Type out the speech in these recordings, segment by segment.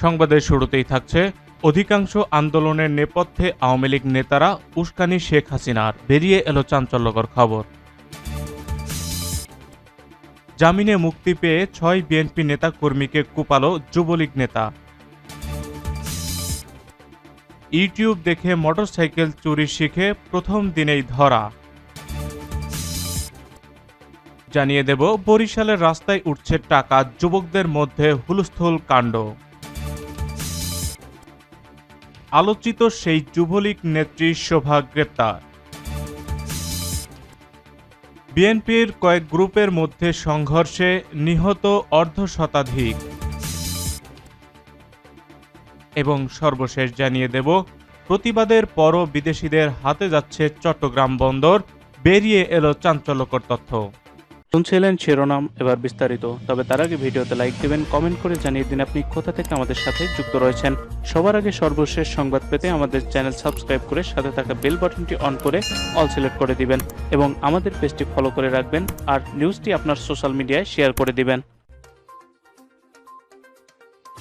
সংবাদের শুরুতেই থাকছে, অধিকাংশ আন্দোলনের নেপথ্যে আওয়ামী লীগ নেতারা উস্কানি শেখ হাসিনার। বেরিয়ে এলো চাঞ্চল্যকর খবর। জামিনে মুক্তি পেয়ে ছয় বিএনপি নেতা কর্মীকে কুপালো যুবলীগ নেতা। ইউটিউব দেখে মোটরসাইকেল চুরি শিখে প্রথম দিনেই ধরা। জানিয়ে দেব, বরিশালের রাস্তায় উঠছে টাকা, যুবকদের মধ্যে হুলস্থুল কাণ্ড। আলোচিত সেই যুবলীগ নেত্রী শোভা গ্রেপ্তার। বিএনপির কয়েক গ্রুপের মধ্যে সংঘর্ষে নিহত অর্ধ শতাধিক এবং সর্বশেষ জানিয়ে দেব, প্রতিবাদের পরও বিদেশিদের হাতে যাচ্ছে চট্টগ্রাম বন্দর, বেরিয়ে এলো চাঞ্চল্যকর তথ্য। শুনছিলেন শিরোনাম এবার বিস্তারিত, তবে তার আগে ভিডিওতে লাইক দিবেন কমেন্ট করে জানিয়ে দিন আপনি কোথা থেকে আমাদের সাথে যুক্ত রয়েছেন। সবার আগে সর্বশেষ সংবাদ পেতে আমাদের চ্যানেল সাবস্ক্রাইব করে সাথে থাকা বেল বাটনটি অন করে অল সিলেক্ট করে দিবেন এবং আমাদের পেজটি ফলো করে রাখবেন আর নিউজটি আপনার সোশ্যাল মিডিয়ায় শেয়ার করে দিবেন।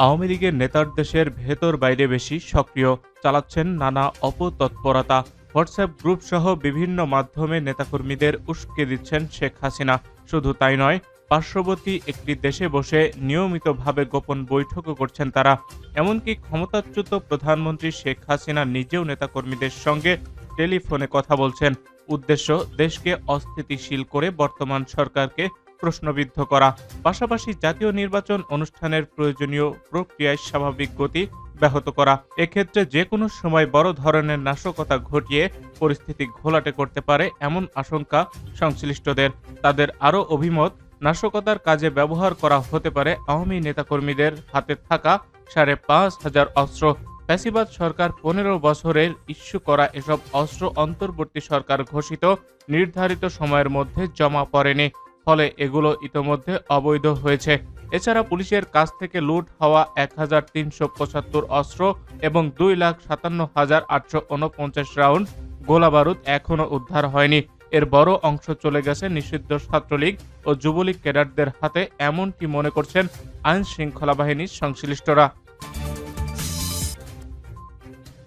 আওয়ামী লীগের নেতার দেশের ভেতর বাইরে বেশি সক্রিয়, চালাচ্ছেন নানা অপতৎপরতা। হোয়াটসঅ্যাপ গ্রুপ সহ বিভিন্ন মাধ্যমে নেতাকর্মীদের উস্কে দিচ্ছেন শেখ হাসিনা। শুধু তাই নয়, পার্শ্ববর্তী একটি দেশে বসে নিয়মিতভাবে গোপন বৈঠকও করছেন তারা। এমনকি ক্ষমতাচ্যুত প্রধানমন্ত্রী শেখ হাসিনা নিজেও নেতাকর্মীদের সঙ্গে টেলিফোনে কথা বলছেন। উদ্দেশ্য, দেশকে অস্থিতিশীল করে বর্তমান সরকারকে প্রশ্নবিদ্ধ করা। পাশাপাশি জাতীয় নির্বাচন অনুষ্ঠানের প্রয়োজনীয় প্রক্রিয়ায় স্বাভাবিক গতি ব্যাহত করা। এক্ষেত্রে যে কোনো সময় বড় ধরনের নাশকতা ঘটিয়ে পরিস্থিতি ঘোলাটে করতে পারে এমন আশঙ্কা সংশ্লিষ্টদের। তাদের আরও অভিমত, নাশকতার কাজে ব্যবহার করা হতে পারে আওয়ামী নেতাকর্মীদের হাতে থাকা সাড়ে পাঁচ হাজার অস্ত্র। ফ্যাসিবাদ সরকার পনেরো বছরের ইস্যু করা এসব অস্ত্র অন্তর্বর্তী সরকার ঘোষিত নির্ধারিত সময়ের মধ্যে জমা পড়েনি, ফলে এগুলো ইতোমধ্যে অবৈধ হয়েছে। এছাড়া পুলিশের কাছ থেকে লুট হওয়া এক হাজার তিনশো পঁচাত্তর অস্ত্র এবং দুই লাখ সাতান্ন হাজার আটশো উনপঞ্চাশ রাউন্ড গোলাবারুদ এখনও উদ্ধার হয়নি। এর বড় অংশ চলে গেছে নিষিদ্ধ ছাত্রলীগ ও যুবলীগ ক্যাডারদের হাতে, এমনটি মনে করছেন আইন শৃঙ্খলা বাহিনীর সংশ্লিষ্টরা।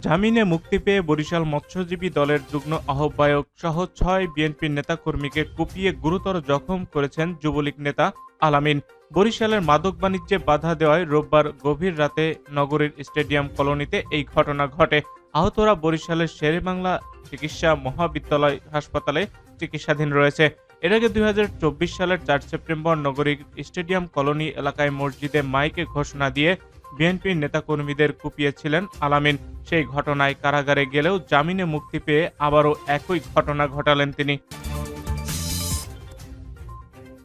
জামিনে মুক্তি পেয়ে বরিশাল মৎস্যজীবী দলের যুগ্ম আহ্বায়ক সহ ছয় বিএনপির নেতাকর্মীকে কুপিয়ে গুরুতর জখম করেছেন যুবলীগ নেতা আলামিন। বরিশালের মাদক বাণিজ্যে বাধা দেওয়ায় রোববার গভীর রাতে নগরীর স্টেডিয়াম কলোনিতে এই ঘটনা ঘটে। আহতরা বরিশালের শেরেবাংলা চিকিৎসা মহাবিদ্যালয় হাসপাতালে চিকিৎসাধীন রয়েছে। এর আগে দুই হাজার চব্বিশ সালের চার সেপ্টেম্বর নগরীর স্টেডিয়াম কলোনি এলাকায় মসজিদে মাইকে ঘোষণা দিয়ে বিএনপির নেতাকর্মীদের কুপিয়েছিলেন আলামিন। সেই ঘটনায় কারাগারে গেলেও জামিনে মুক্তি পেয়ে আবারও একই ঘটনা ঘটালেন তিনি।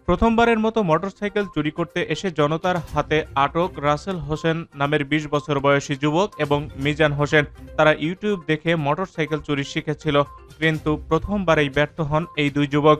প্রথমবারের মতো মোটরসাইকেল চুরি করতে এসে জনতার হাতে আটক রাসেল হোসেন নামের ২০ বছর বয়সী যুবক এবং মিজান হোসেন। তারা ইউটিউব দেখে মোটরসাইকেল চুরি শিখেছিল, কিন্তু প্রথমবারেই ব্যর্থ হন এই দুই যুবক।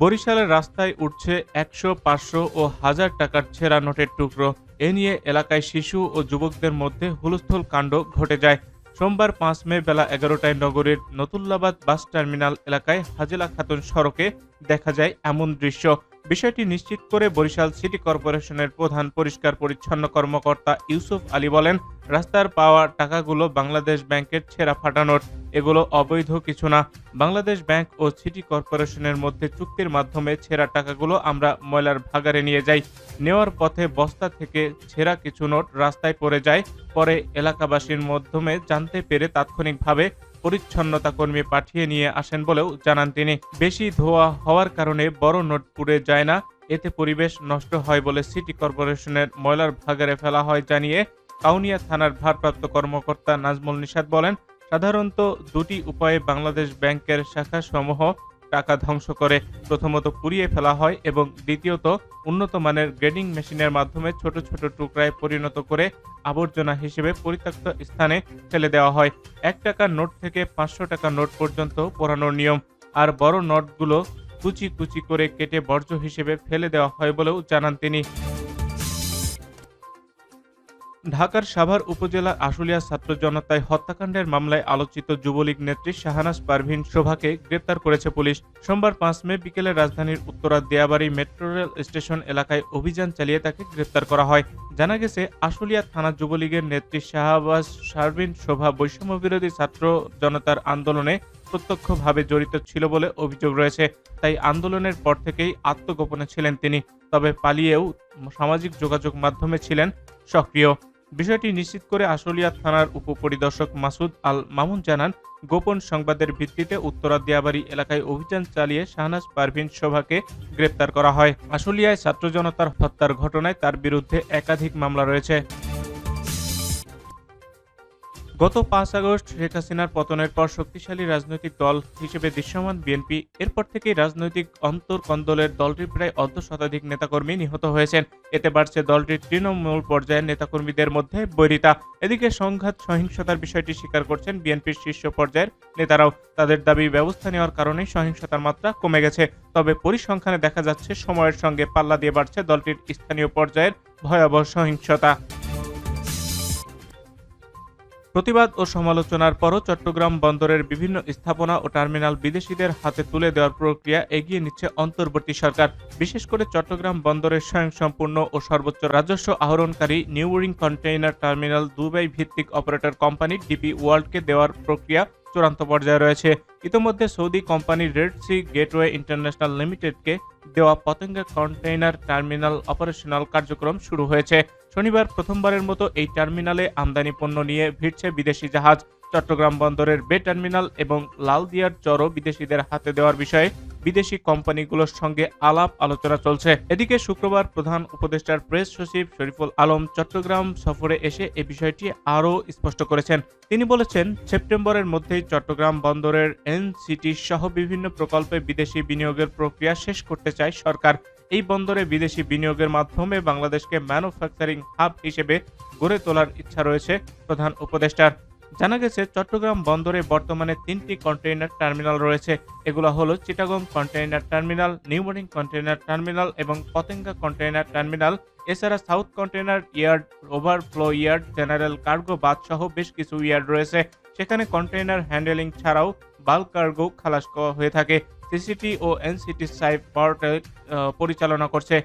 বরিশালের রাস্তায় উঠছে একশো, পাঁচশো ও হাজার টাকার ছেঁড়া নোটের টুকরো। এ নিয়ে এলাকায় শিশু ও যুবকদের মধ্যে হুলস্থুল কাণ্ড ঘটে যায়। সোমবার পাঁচ মে বেলা এগারোটায় নগরীর নতুল্লাবাদ বাস টার্মিনাল এলাকায় হাজেলা খাতুন সড়কে দেখা যায় এমন দৃশ্য। বিষয়টি নিশ্চিত করে বরিশাল সিটি কর্পোরেশনের প্রধান পরিষ্কার পরিচ্ছন্ন কর্মকর্তা ইউসুফ আলী বলেন, রাস্তার পাওয়া টাকাগুলো বাংলাদেশ ব্যাংকের ছেঁড়া ফাটানোর। এগুলো অবৈধ কিছু না। বাংলাদেশ ব্যাংক ও সিটি কর্পোরেশনের মধ্যে চুক্তির মাধ্যমে ছেঁড়া টাকাগুলো আমরা ময়লার ভাগারে নিয়ে যাই। নেওয়ার পথে বস্তা থেকে ছেঁড়া কিছু নোট রাস্তায় পড়ে যায়। পরে এলাকাবাসীর মাধ্যমে জানতে পেরে তাৎক্ষণিকভাবে পরিচ্ছন্নতা কর্মী পাঠিয়ে নিয়ে আসেন বলেও জানান তিনি। বেশি ধোয়া হওয়ার কারণে বড় নোট পুড়ে যায় না, এতে পরিবেশ নষ্ট হয় বলে সিটি কর্পোরেশনের ময়লার ভাগারে ফেলা হয় জানিয়ে কাউনিয়া থানার ভারপ্রাপ্ত কর্মকর্তা নাজমুল নিষাদ বলেন, সাধারণত দুটি উপায়ে বাংলাদেশ ব্যাংকের শাখা সমূহ টাকা ধ্বংস করে প্রথমত পুড়িয়ে ফেলা হয় এবং দ্বিতীয়ত উন্নত মানের গ্রেডিং মেশিনের মাধ্যমে ছোট ছোট টুকরায় পরিণত করে আবর্জনা হিসেবে পরিত্যক্ত স্থানে ফেলে দেওয়া হয়। এক টাকার নোট থেকে পাঁচশো টাকা নোট পর্যন্ত পোড়ানোর নিয়ম। আর বড় নোটগুলো কুচি কুচি করে কেটে বর্জ্য হিসেবে ফেলে দেওয়া হয় বলেও জানান তিনি। ঢাকার সাভার উপজেলার আশুলিয়া ছাত্র জনতায় হত্যাকাণ্ডের মামলায় আলোচিত যুবলীগ নেত্রী শাহানাজ পারভিন শোভাকে গ্রেপ্তার করেছে পুলিশ। সোমবার পাঁচ মে বিকেলে রাজধানীর Uttara Diabari metro rail station এলাকায় অভিযান চালিয়ে তাকে গ্রেপ্তার করা হয়। জানা গেছে, আশুলিয়া থানা যুবলীগের নেত্রী শাহাবাজ শারবিন শোভা বৈষম্য বিরোধী ছাত্র জনতার আন্দোলনে প্রত্যক্ষভাবে জড়িত ছিল বলে অভিযোগ রয়েছে। তাই আন্দোলনের পর থেকেই আত্মগোপনে ছিলেন তিনি, তবে পালিয়েও সামাজিক যোগাযোগ মাধ্যমে ছিলেন সক্রিয়। বিষয়টি নিশ্চিত করে আশুলিয়া থানার উপপরিদর্শক মাসুদ আল মামুন জানান, গোপন সংবাদের ভিত্তিতে উত্তরা দিয়াবাড়ি এলাকায় অভিযান চালিয়ে শাহনাজ পারভিন শোভাকে গ্রেপ্তার করা হয়। আশুলিয়ায় ছাত্র জনতার হত্যার ঘটনায় তার বিরুদ্ধে একাধিক মামলা রয়েছে। গত পাঁচ আগস্ট শেখ হাসিনার পতনের পর শক্তিশালী রাজনৈতিক দল হিসেবে দৃশ্যমান বিএনপি, এরপর থেকেই রাজনৈতিক অন্তর্কন্দলের দলটির প্রায় অর্ধ শতাধিক নেতাকর্মী নিহত হয়েছেন। এতে বাড়ছে দলটির তৃণমূল পর্যায়ের নেতাকর্মীদের মধ্যে বৈরিতা। এদিকে সংঘাত, সহিংসতার বিষয়টি স্বীকার করছেন বিএনপির শীর্ষ পর্যায়ের নেতারাও। তাদের দাবি, ব্যবস্থা নেওয়ার কারণে সহিংসতার মাত্রা কমে গেছে। তবে পরিসংখ্যানে দেখা যাচ্ছে, সময়ের সঙ্গে পাল্লা দিয়ে বাড়ছে দলটির স্থানীয় পর্যায়ের ভয়াবহ সহিংসতা। প্রতিবাদ ও সমালোচনার পরও চট্টগ্রাম বন্দরের বিভিন্ন স্থাপনা ও টার্মিনাল বিদেশিদের হাতে তুলে দেওয়ার প্রক্রিয়া এগিয়ে নিচ্ছে অন্তর্বর্তী সরকার। বিশেষ করে চট্টগ্রাম বন্দরের স্বয়ংসম্পূর্ণ ও সর্বোচ্চ রাজস্ব আহরণকারী নিউরিং কন্টেইনার টার্মিনাল দুবাই ভিত্তিক অপারেটর কোম্পানি ডিপি ওয়ার্ল্ডকে দেওয়ার প্রক্রিয়া চূড়ান্ত পর্যায়ে রয়েছে। ইতিমধ্যে Saudi company red sea gateway international লিমিটেডকে দেওয়া পতেঙ্গা কন্টেইনার টার্মিনাল অপারেশনাল কার্যক্রম শুরু হয়েছে। শনিবার প্রথমবারের মতো এই টার্মিনালে আমদানি পণ্য নিয়ে ভিড়ছে বিদেশি জাহাজ। চট্টগ্রাম বন্দরের বে টার্মিনাল এবং লালদিয়ার চরও বিদেশিদের হাতে দেওয়ার বিষয়ে বিদেশি কোম্পানিগুলোর সঙ্গে আলাপ আলোচনা চলছে। এদিকে শুক্রবার প্রধান উপদেষ্টার প্রেস সচিব শরীফুল আলম চট্টগ্রাম সফরে এসে এ বিষয়টি আরও স্পষ্ট করেছেন। তিনি বলেছেন, সেপ্টেম্বরের মধ্যেই চট্টগ্রাম বন্দরের এনসিটি সহ বিভিন্ন প্রকল্পে বিদেশি বিনিয়োগের প্রক্রিয়া শেষ করতে চায় সরকার। এই বন্দরে বিদেশি বিনিয়োগের মাধ্যমে বাংলাদেশকে ম্যানুফ্যাকচারিং হাব হিসেবে গড়ে তোলার ইচ্ছা রয়েছে প্রধান উপদেষ্টার। জানা গেছে, চট্টগ্রাম বন্দরে বর্তমানে তিনটি কন্টেইনার টার্মিনাল রয়েছে। এগুলো হলো Chittagong container terminal New Mooring container terminal এবং পতেঙ্গা কন্টেইনার টার্মিনাল। এছাড়া south container yard, overflow yard, general cargo বাদ সহ বেশ কিছু ইয়ার্ড রয়েছে। সেখানে কন্টেইনার হ্যান্ডেলিং ছাড়াও বাল্ক কার্গো খালাস করা হয়ে থাকে। সিসিটি ও এনসিটি সাইফ পোর্টাল পরিচালনা করছে।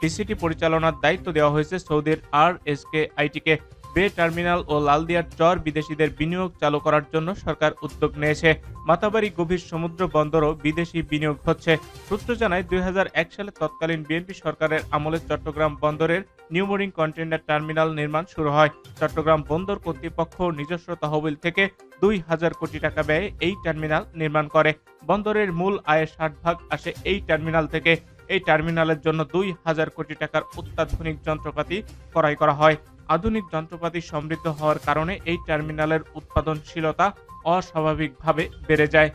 ডিসিটি পরিচালনার দায়িত্ব দেওয়া হয়েছে সৌদির আর এস কে আইটিকে। বে টার্মিনাল ও লালদিয়ার চর বিদেশিদের বিনিয়োগ চালু করার জন্য সরকার উদ্যোগ নিয়েছে। মাতাবাড়ি গভীর সমুদ্র বন্দরও বিদেশি বিনিয়োগ হচ্ছে। সূত্র জানায়, দুই হাজার এক সালে তৎকালীন বিএনপি সরকারের আমলে চট্টগ্রাম বন্দরের নিউমোরিং কন্টেইনার টার্মিনাল নির্মাণ শুরু হয়। চট্টগ্রাম বন্দর কর্তৃপক্ষ নিজস্ব তহবিল থেকে দুই হাজার কোটি টাকা ব্যয়ে এই টার্মিনাল নির্মাণ করে। বন্দরের মূল আয়ের ষাট ভাগ আসে এই টার্মিনাল থেকে। এই টার্মিনালের জন্য দুই হাজার কোটি টাকার অত্যাধুনিক যন্ত্রপাতি ক্রয় করা হয়। আধুনিক যন্ত্রপাতি সমৃদ্ধ হওয়ার কারণে এই টার্মিনালের উৎপাদনশীলতা অস্বাভাবিকভাবে বেড়ে যায়।